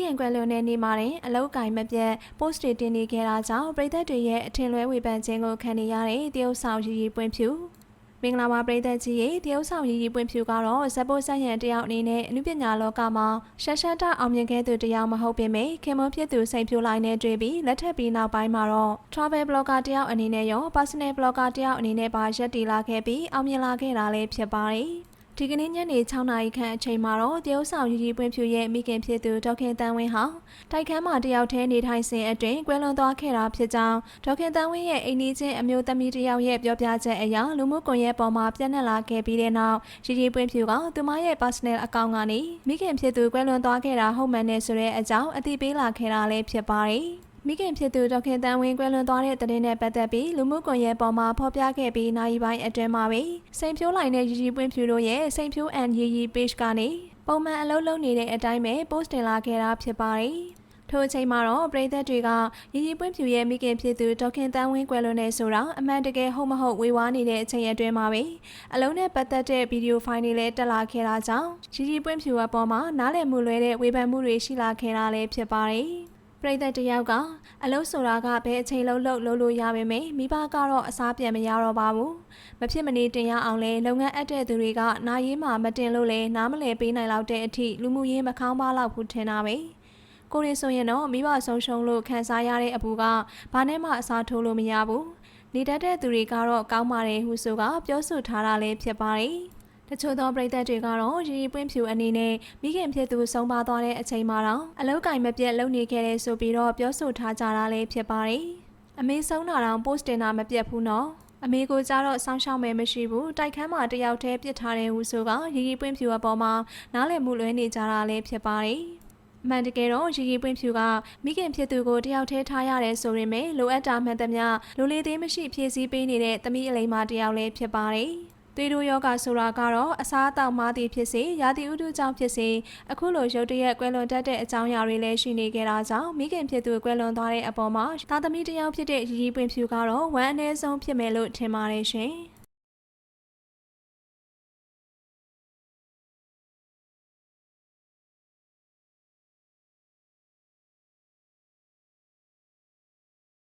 ခင်ကွယ်လွန်တဲ့နေ့မှာတင်အလောက်ကင်မပြတ် post တွေတင်နေခဲ့တာကြောင့်ပြည်သက်တွေရဲ့အထင်လွဲဝေဖန်ခြင်းကိုခံနေရတဲ့တရုတ်ဆောင်ရီရီပွင့်ဖြူမင်္ဂလာပါပြည်သက်ကြီးရေတရုတ်ဆောင်ရီရီပွင့်ဖြူကတော့ဇက်ပိုးဆက်ရန်တယောက်အနေနဲ့အနုပညာလောကမှာရှက်ရှက်တအောင်မြင်ခဲ့သူတယောက်မဟုတ်ပေမဲ့ခင်မွန်ဖြစ်သူစိန်ဖြူလိုက်နဲ့တွေ့ပြီးလက်ထပ်ပြီးနောက်ပိုင်းမှာတော့ travel blogger တယောက်အနေနဲ့ရော personal blogger တယောက်အနေနဲ့ပါရက်တည်လာခဲ့ပြီးအောင်မြင်လာခဲ့တာလည်းဖြစ်ပါတယ်။ ဒီကနေ့ညနေ6နာရီခန့်အချိန်မှာတော့တရုတ်ဆောင်ရီရီပွင့်ဖြူရဲ့မိခင်ဖြစ်သူဒေါက်ခင်တန်းဝင်းဟာတိုက်ခန်းမှာတယောက်တည်းနေထိုင်စဉ်အတွင်းကွယ်လွန်သွားခဲ့တာဖြစ်ကြောင်းဒေါက်ခင်တန်းဝင်းရဲ့အိမ်နီးချင်းအမျိုးသမီးတယောက်ရဲ့ပြောပြချက်အရလူမှုကွန်ရက်ပေါ်မှာပြန့်နှံ့လာခဲ့ပြီးတဲ့နောက်ရီရီပွင့်ဖြူကသူမရဲ့ personal account ကနေမိခင်ဖြစ်သူကွယ်လွန်သွားခဲ့တာဟုတ်မှန်နဲ့ဆိုတဲ့အကြောင်းအသိပေးလာခဲ့တာလည်းဖြစ်ပါတယ်။ မိခင်ဖြစ်သူဒေါက်ခင်တန်းဝင်းကွယ်လွန်သွားတဲ့တဲ့တင်နဲ့ပတ်သက်ပြီးလူမှုကွန်ရက်ပေါ်မှာဖော်ပြခဲ့ပြီးနိုင်ပိုင်းအတွင်းမှာပဲစိန်ဖြိုးလိုက်တဲ့ရီရီပွင့်ဖြူတို့ရဲ့စိန်ဖြိုးအန်ရီရီ page ကနေပုံမှန်အလုပ်လုပ်နေတဲ့အတိုင်းပဲ post တင်လာခဲ့တာဖြစ်ပါတယ်။ထိုအချိန်မှာတော့ပြည်သက်တွေကရီရီပွင့်ဖြူရဲ့မိခင်ဖြစ်သူဒေါက်ခင်တန်းဝင်းကွယ်လွန်နေဆိုတာအမှန်တကယ်ဟုတ်မဟုတ်ဝေဝါးနေတဲ့အချိန်အတွင်းမှာပဲအလုံးနဲ့ပတ်သက်တဲ့ဗီဒီယိုဖိုင်တွေလည်းတက်လာခဲ့တာကြောင့်ရီရီပွင့်ဖြူအပေါ်မှာနားလည်မှုလွဲတဲ့ဝေဖန်မှုတွေရှိလာခဲ့တာလည်းဖြစ်ပါတယ်။ ပရိသတ်တယောက်ကအလုပ်ဆိုတာကဘယ်အချိန်လုံးလုပ်လုပ်လို့ရပါမယ်မိဘကတော့အစားပြန်မရတော့ပါဘူးမဖြစ်မနေတင်ရအောင်လဲလုပ်ငန်းအပ်တဲ့သူတွေကနာရေးမှာမတင်လို့လဲနားမလဲပေးနိုင်လောက်တဲ့အထိလူမှုရေးမကောင်းပါလောက်ဘူးထင်တာပဲကိုရီဆိုရင်တော့မိဘဆုံးရှုံးလို့ခံစားရတဲ့အပူကဘာနဲ့မှအစားထိုးလို့မရဘူးနေတတ်တဲ့သူတွေကတော့ကောင်းပါတယ်ဟုဆိုကပြောဆိုထားတာလည်းဖြစ်ပါတယ် တချို့သောပြည်သက်တွေကတော့ရီရီပွင့်ဖြူအနေနဲ့မိခင်ဖြစ်သူဆုံးပါသွားတဲ့အချိန်မှာတော့အလောက်ကင်မပြတ်လုပ်နေခဲ့တဲ့ဆိုပြီးတော့ပြောဆိုထားကြတာလည်းဖြစ်ပါတယ်။အမေဆုံးတာတော့ post တင်တာမပြတ်ဘူးနော်။အမေကိုကြတော့စောင်းရှောက်မယ်မရှိဘူးတိုက်ခန်းမှာတယောက်တည်းပြစ်ထားတဲ့ဟူဆိုကရီရီပွင့်ဖြူအပေါ်မှာနားလည်မှုလွဲနေကြတာလည်းဖြစ်ပါတယ်။အမှန်တကယ်တော့ရီရီပွင့်ဖြူကမိခင်ဖြစ်သူကိုတယောက်တည်းထားရတယ်ဆိုရင်လိုအပ်တာမှန်သမျှလိုလေသေးမရှိဖြည့်ဆည်းပေးနေတဲ့သမီးအလိမ္မာတယောက်လည်းဖြစ်ပါတယ်။ သွေးတိုးယောဂဆိုတာကတော့အစားအသောက်မှားသည်ဖြစ်စေရာသီဥတုကြောင့်ဖြစ်စေအခုလိုရုတ်တရက်ကွယ်လွန်တတ်တဲ့အကြောင်းအရာတွေလည်းရှိနေကြတာကြောင့်မိခင်ဖြစ်သူကွယ်လွန်သွားတဲ့အပေါ်မှာသားသမီးတစ်ယောက်ဖြစ်တဲ့ရီရီပွင့်ဖြူကတော့ဝမ်းအနည်းဆုံးဖြစ်မယ်လို့ထင်ပါတယ်ရှင်။